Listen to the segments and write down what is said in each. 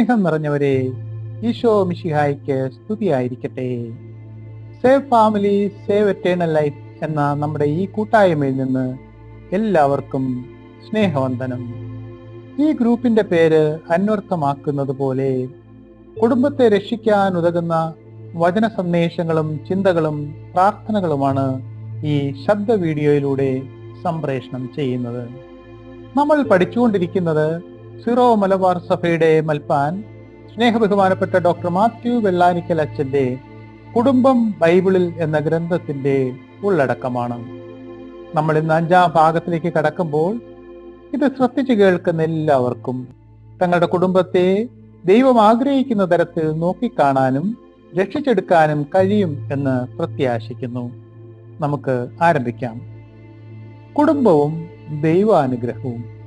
സ്നേഹം നിറഞ്ഞവരെ ഈശോ മിഷിഹായ്ക്ക് സ്തുതിയായിരിക്കട്ടെ. Save family save eternal life എന്ന നമ്മുടെ ഈ കൂട്ടായ്മയിൽ നിന്ന് എല്ലാവർക്കും സ്നേഹവന്ദനം. ഈ ഗ്രൂപ്പിന്റെ പേര് അന്വർത്ഥമാക്കുന്നത് പോലെ കുടുംബത്തെ രക്ഷിക്കാൻ ഉതകുന്ന വചന സന്ദേശങ്ങളും ചിന്തകളും പ്രാർത്ഥനകളുമാണ് ഈ ശബ്ദ വീഡിയോയിലൂടെ സംപ്രേഷണം ചെയ്യുന്നത്. നമ്മൾ പഠിച്ചുകൊണ്ടിരിക്കുന്നത് സിറോ മലബാർ സഭയുടെ മൽപ്പാൻ സ്നേഹബഹുമാനപ്പെട്ട ഡോക്ടർ മാത്യു വെള്ളാനിക്കൽ അച്ഛന്റെ കുടുംബം ബൈബിളിൽ എന്ന ഗ്രന്ഥത്തിന്റെ ഉള്ളടക്കമാണ്. നമ്മൾ ഇന്ന് അഞ്ചാം ഭാഗത്തിലേക്ക് കടക്കുമ്പോൾ ഇത് ശ്രദ്ധിച്ചു കേൾക്കുന്ന എല്ലാവർക്കും തങ്ങളുടെ കുടുംബത്തെ ദൈവം ആഗ്രഹിക്കുന്ന തരത്തിൽ നോക്കിക്കാണാനും രക്ഷിച്ചെടുക്കാനും കഴിയും എന്ന് പ്രത്യാശിക്കുന്നു. നമുക്ക് ആരംഭിക്കാം. കുടുംബവും ദൈവാനുഗ്രഹവും.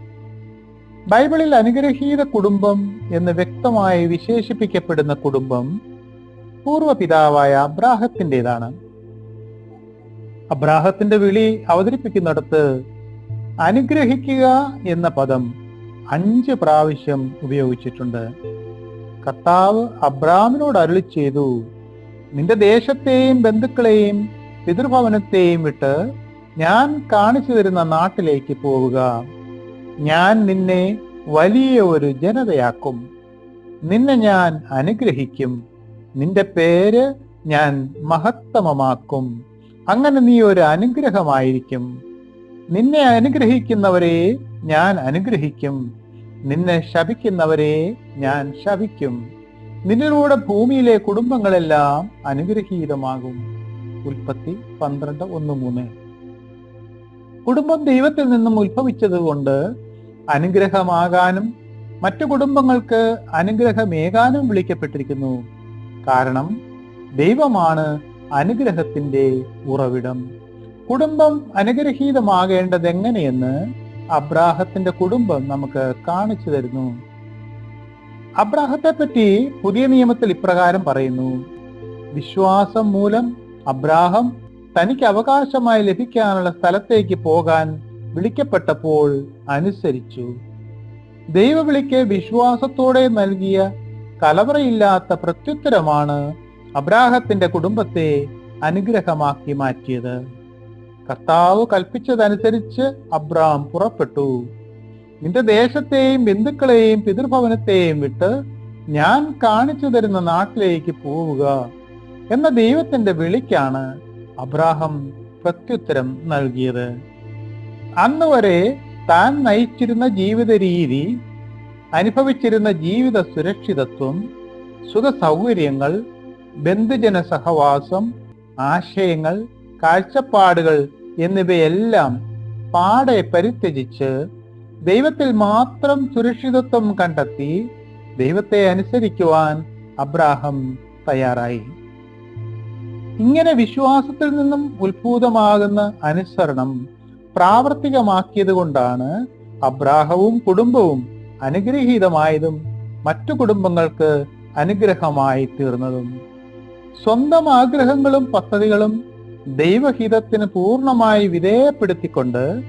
ബൈബിളിൽ അനുഗ്രഹീത കുടുംബം എന്ന് വ്യക്തമായി വിശേഷിപ്പിക്കപ്പെടുന്ന കുടുംബം പൂർവപിതാവായ അബ്രാഹത്തിന്റെതാണ്. അബ്രാഹത്തിന്റെ വിളി അവതരിപ്പിക്കുന്നിടത്ത് അനുഗ്രഹിക്കുക എന്ന പദം അഞ്ച് പ്രാവശ്യം ഉപയോഗിച്ചിട്ടുണ്ട്. കർത്താവ് അബ്രാമിനോട് അരുളി ചെയ്തു നിന്റെ ദേശത്തെയും ബന്ധുക്കളെയും പിതൃഭവനത്തെയും വിട്ട് ഞാൻ കാണിച്ചു തരുന്ന നാട്ടിലേക്ക് പോവുക. ഞാൻ നിന്നെ വലിയ ഒരു ജനതയാക്കും. നിന്നെ ഞാൻ അനുഗ്രഹിക്കും. നിന്റെ പേര് ഞാൻ മഹത്തമമാക്കും. അങ്ങനെ നീ ഒരു അനുഗ്രഹമായിരിക്കും. നിന്നെ അനുഗ്രഹിക്കുന്നവരെ ഞാൻ അനുഗ്രഹിക്കും. നിന്നെ ശപിക്കുന്നവരെ ഞാൻ ശപിക്കും. നിന്നിലൂടെ ഭൂമിയിലെ കുടുംബങ്ങളെല്ലാം അനുഗ്രഹീതമാകും. ഉൽപ്പത്തി പന്ത്രണ്ട് ഒന്ന് മൂന്ന്. കുടുംബം ദൈവത്തിൽ നിന്നും ഉത്ഭവിച്ചത് കൊണ്ട് അനുഗ്രഹമാകാനും മറ്റു കുടുംബങ്ങൾക്ക് അനുഗ്രഹമേകാനും വിളിക്കപ്പെട്ടിരിക്കുന്നു. കാരണം ദൈവമാണ് അനുഗ്രഹത്തിന്റെ ഉറവിടം. കുടുംബം അനുഗ്രഹീതമാകേണ്ടത് എങ്ങനെയെന്ന് അബ്രാഹത്തിന്റെ കുടുംബം നമുക്ക് കാണിച്ചു തരുന്നു. അബ്രാഹത്തെ പറ്റി പുതിയ നിയമത്തിൽ ഇപ്രകാരം പറയുന്നു. വിശ്വാസം മൂലം അബ്രാഹം തനിക്ക് അവകാശമായി ലഭിക്കാനുള്ള സ്ഥലത്തേക്ക് പോകാൻ വിളിക്കപ്പെട്ടപ്പോൾ അനുസരിച്ചു. ദൈവവിളിക്ക് വിശ്വാസത്തോടെ നൽകിയ കലവറയില്ലാത്ത പ്രത്യുത്തരമാണ് അബ്രാഹത്തിന്റെ കുടുംബത്തെ അനുഗ്രഹമാക്കി മാറ്റിയത്. കർത്താവ് കൽപ്പിച്ചതനുസരിച്ച് അബ്രാം പുറപ്പെട്ടു. നിന്റെ ദേശത്തെയും ബന്ധുക്കളെയും പിതൃഭവനത്തെയും വിട്ട് ഞാൻ കാണിച്ചു തരുന്ന നാട്ടിലേക്ക് പോവുക എന്ന ദൈവത്തിന്റെ വിളിക്കാണ് അബ്രാഹം പ്രത്യുത്തരം നൽകിയത്. അന്ന് വരെ താൻ നയിച്ചിരുന്ന ജീവിത രീതി അനുഭവിച്ചിരുന്ന ജീവിത സുരക്ഷിതത്വം സുഖ സൗകര്യങ്ങൾ ബന്ധുജന സഹവാസം ആശയങ്ങൾ കാഴ്ചപ്പാടുകൾ എന്നിവയെല്ലാം പാടെ പരിത്യജിച്ച് ദൈവത്തിൽ മാത്രം സുരക്ഷിതത്വം കണ്ടെത്തി ദൈവത്തെ അനുസരിക്കുവാൻ അബ്രാഹം തയ്യാറായി. ഇങ്ങനെ വിശ്വാസത്തിൽ നിന്നും ഉത്ഭൂതമാകുന്ന അനുസരണം പ്രാവർത്തികമാക്കിയത് കൊണ്ടാണ് അബ്രാഹവും കുടുംബവും അനുഗ്രഹീതമായതും മറ്റു കുടുംബങ്ങൾക്ക് അനുഗ്രഹമായി തീർന്നതും. സ്വന്തം ആഗ്രഹങ്ങളും പദ്ധതികളും ദൈവഹിതത്തിന് പൂർണമായി വിധേയപ്പെടുത്തിക്കൊണ്ട്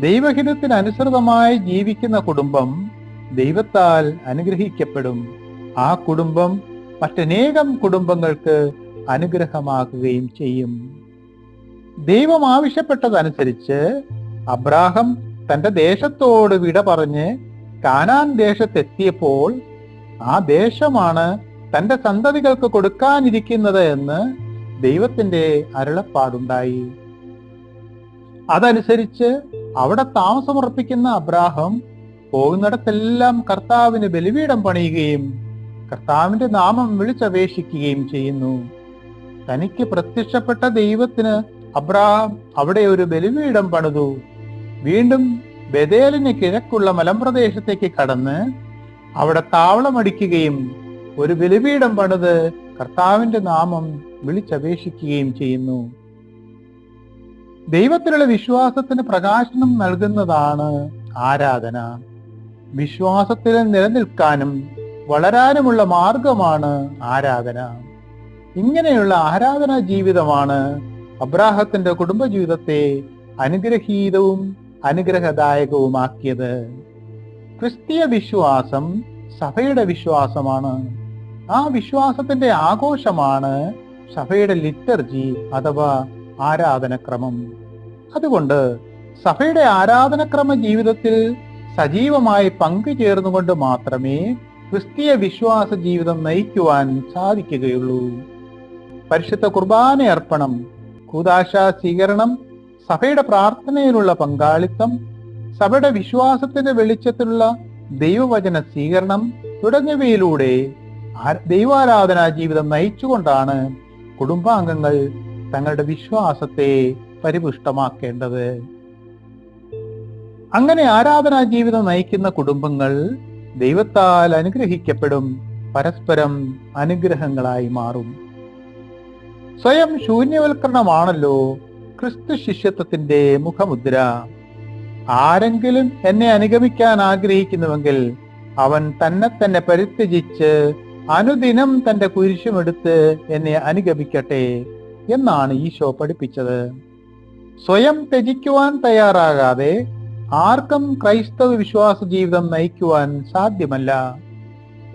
ദൈവഹിതത്തിന് അനുസൃതമായി ജീവിക്കുന്ന കുടുംബം ദൈവത്താൽ അനുഗ്രഹിക്കപ്പെടും. ആ കുടുംബം മറ്റനേകം കുടുംബങ്ങൾക്ക് അനുഗ്രഹമാക്കുകയും ചെയ്യും. ദൈവം ആവശ്യപ്പെട്ടതനുസരിച്ച് അബ്രാഹം തന്റെ ദേശത്തോട് വിട പറഞ്ഞ് കാനാൻ ദേശത്തെത്തിയപ്പോൾ ആ ദേശമാണ് തന്റെ സന്തതികൾക്ക് കൊടുക്കാനിരിക്കുന്നത് എന്ന് ദൈവത്തിന്റെ അരുളപ്പാടുണ്ടായി. അതനുസരിച്ച് അവിടെ താമസമുറപ്പിക്കുന്ന അബ്രാഹം പോകുന്നിടത്തെല്ലാം കർത്താവിന് ബലിപീഠം പണിയുകയും കർത്താവിന്റെ നാമം വിളിച്ചപേക്ഷിക്കുകയും ചെയ്യുന്നു. തനിക്ക് പ്രത്യക്ഷപ്പെട്ട ദൈവത്തിന് അബ്രഹാം അവിടെ ഒരു ബലിപീഠം പണിതു. വീണ്ടും ബദേലിന് കിഴക്കുള്ള മലമ്പ്രദേശത്തേക്ക് കടന്ന് അവിടെ താവളമടിക്കുകയും ഒരു ബലിപീഠം പണിത് കർത്താവിന്റെ നാമം വിളിച്ചപേക്ഷിക്കുകയും ചെയ്യുന്നു. ദൈവത്തിലുള്ള വിശ്വാസത്തിന് പ്രകാശനം നൽകുന്നതാണ് ആരാധന. വിശ്വാസത്തിൽ നിലനിൽക്കാനും വളരാനുമുള്ള മാർഗമാണ് ആരാധന. ഇങ്ങനെയുള്ള ആരാധനാ ജീവിതമാണ് അബ്രാഹത്തിന്റെ കുടുംബജീവിതത്തെ അനുഗ്രഹീതവും അനുഗ്രഹദായകവുമാക്കിയത്. ക്രിസ്തീയ വിശ്വാസം സഭയുടെ വിശ്വാസമാണ്. ആ വിശ്വാസത്തിന്റെ ആഘോഷമാണ് സഭയുടെ ലിറ്റർജി അഥവാ ആരാധനക്രമം. അതുകൊണ്ട് സഭയുടെ ആരാധനക്രമ ജീവിതത്തിൽ സജീവമായി പങ്കുചേർന്നുകൊണ്ട് മാത്രമേ ക്രിസ്തീയ വിശ്വാസ ജീവിതം നയിക്കുവാൻ സാധിക്കുകയുള്ളൂ. പരിശുദ്ധ കുർബാന അർപ്പണം കൂതാശ സ്വീകരണം സഭയുടെ പ്രാർത്ഥനയിലുള്ള പങ്കാളിത്തം സഭയുടെ വിശ്വാസത്തിന്റെ വെളിച്ചത്തിലുള്ള ദൈവവചന സ്വീകരണം തുടങ്ങിയവയിലൂടെ ദൈവാരാധനാ ജീവിതം നയിച്ചുകൊണ്ടാണ് കുടുംബാംഗങ്ങൾ തങ്ങളുടെ വിശ്വാസത്തെ പരിപുഷ്ടമാക്കേണ്ടത്. അങ്ങനെ ആരാധനാ ജീവിതം നയിക്കുന്ന കുടുംബങ്ങൾ ദൈവത്താൽ അനുഗ്രഹിക്കപ്പെടും പരസ്പരം അനുഗ്രഹങ്ങളായി മാറും. സ്വയം ശൂന്യവൽക്കരണമാണല്ലോ ക്രിസ്തു ശിഷ്യത്വത്തിന്റെ മുഖമുദ്ര. ആരെങ്കിലും എന്നെ അനുഗമിക്കാൻ ആഗ്രഹിക്കുന്നുവെങ്കിൽ അവൻ തന്നെ തന്നെ പരിത്യജിച്ച് അനുദിനം തന്റെ കുരിശുമെടുത്ത് എന്നെ അനുഗമിക്കട്ടെ എന്നാണ് ഈശോ പഠിപ്പിച്ചത്. സ്വയം ത്യജിക്കുവാൻ തയ്യാറാകാതെ ആർക്കും ക്രൈസ്തവ വിശ്വാസ ജീവിതം നയിക്കുവാൻ സാധ്യമല്ല.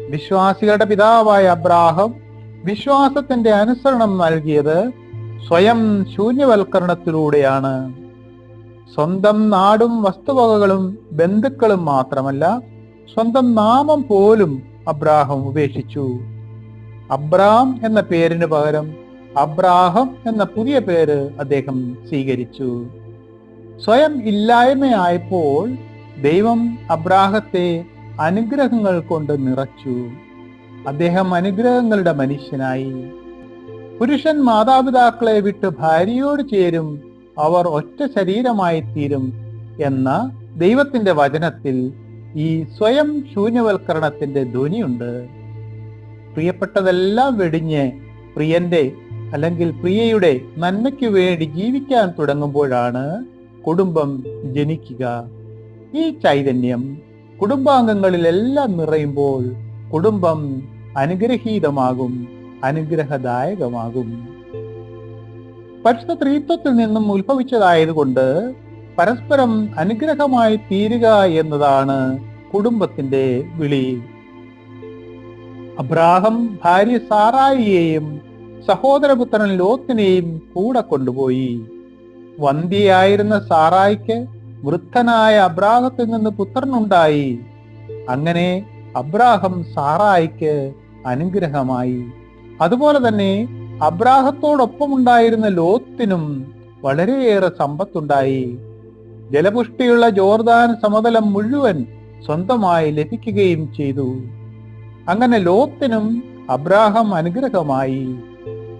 വിശ്വാസികളുടെ പിതാവായ അബ്രാഹം വിശ്വാസത്തിന്റെ അനുസരണം നൽകിയത് സ്വയം ശൂന്യവൽക്കരണത്തിലൂടെയാണ്. സ്വന്തം നാടും വസ്തുവകകളും ബന്ധുക്കളും മാത്രമല്ല സ്വന്തം നാമം പോലും അബ്രാഹം ഉപേക്ഷിച്ചു. അബ്രാം എന്ന പേരിന് പകരം അബ്രാഹം എന്ന പുതിയ പേര് അദ്ദേഹം സ്വീകരിച്ചു. സ്വയം ഇല്ലായ്മയായപ്പോൾ ദൈവം അബ്രാഹത്തെ അനുഗ്രഹങ്ങൾ കൊണ്ട് നിറച്ചു. അദ്ദേഹം അനുഗ്രഹങ്ങളുടെ മനുഷ്യനായി. പുരുഷൻ മാതാപിതാക്കളെ വിട്ട് ഭാര്യയോട് ചേരും അവർ ഒറ്റ ശരീരമായി തീരും എന്ന ദൈവത്തിന്റെ വചനത്തിൽ ഈ സ്വയം ശൂന്യവൽക്കരണത്തിന്റെ ധ്വനിയുണ്ട്. പ്രിയപ്പെട്ടതെല്ലാം വെടിഞ്ഞ് പ്രിയന്റെ അല്ലെങ്കിൽ പ്രിയയുടെ നന്മയ്ക്ക് വേണ്ടി ജീവിക്കാൻ തുടങ്ങുമ്പോഴാണ് കുടുംബം ജനിക്കുക. ഈ ചൈതന്യം കുടുംബാംഗങ്ങളിലെല്ലാം നിറയുമ്പോൾ കുടുംബം അനുഗ്രഹീതമാകും അനുഗ്രഹദായകമാകും. പരിശുദ്ധ നിന്നും ഉത്ഭവിച്ചതായതുകൊണ്ട് പരസ്പരം അനുഗ്രഹമായി തീരുക എന്നതാണ് കുടുംബത്തിന്റെ വിളി. അബ്രാഹം ഭാര്യ സാറായിയെയും സഹോദരപുത്രൻ ലോത്തിനെയും കൂടെ കൊണ്ടുപോയി. വന്ധ്യയായിരുന്ന സാറായിക്ക് വൃദ്ധനായ അബ്രാഹത്തിൽ നിന്ന് പുത്രനുണ്ടായി. അങ്ങനെ അബ്രാഹം സാറായിക്ക് അനുഗ്രഹമായി. അതുപോലെ തന്നെ അബ്രാഹത്തോടൊപ്പം ഉണ്ടായിരുന്ന ലോത്തിനും വളരെയേറെ സമ്പത്തുണ്ടായി. ജലപുഷ്ടിയുള്ള ജോർദാൻ സമതലം മുഴുവൻ സ്വന്തമായി ലഭിക്കുകയും ചെയ്തു. അങ്ങനെ ലോത്തിനും അബ്രാഹം അനുഗ്രഹമായി.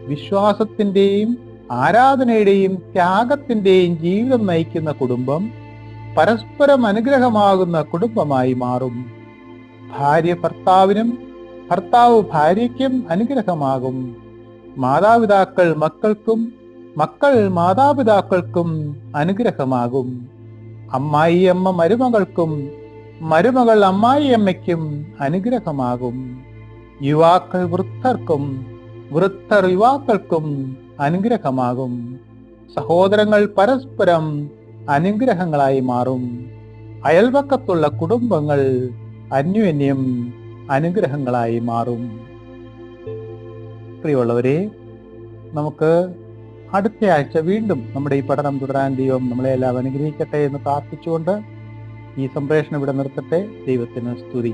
വിശ്വാസത്തിന്റെയും ആരാധനയുടെയും ത്യാഗത്തിന്റെയും ജീവിതം നയിക്കുന്ന കുടുംബം പരസ്പരം അനുഗ്രഹമാകുന്ന കുടുംബമായി മാറും. ഭാര്യ ഭർത്താവിനും ഭർത്താവ് ഭാര്യയ്ക്കും അനുഗ്രഹമാകും. മാതാപിതാക്കൾ മക്കൾക്കും മക്കൾ മാതാപിതാക്കൾക്കും അനുഗ്രഹമാകും. അമ്മായിയമ്മ മരുമകൾക്കും മരുമകൾ അമ്മായിയമ്മയ്ക്കും അനുഗ്രഹമാകും. യുവാക്കൾ വൃദ്ധർക്കും വൃദ്ധർ യുവാക്കൾക്കും അനുഗ്രഹമാകും. സഹോദരങ്ങൾ പരസ്പരം അനുഗ്രഹങ്ങളായി മാറും. അയൽവക്കത്തുള്ള കുടുംബങ്ങൾ അന്യോന്യം അനുഗ്രഹങ്ങളായി മാറും. പ്രിയമുള്ളവരെ നമുക്ക് അടുത്ത ആഴ്ച വീണ്ടും നമ്മുടെ ഈ പഠനം തുടരാൻ ദൈവം നമ്മളെ എല്ലാം അനുഗ്രഹിക്കട്ടെ എന്ന് പ്രാർത്ഥിച്ചുകൊണ്ട് ഈ സംപ്രേഷണം ഇവിടെ നിർത്തട്ടെ. ദൈവത്തിന് സ്തുതി.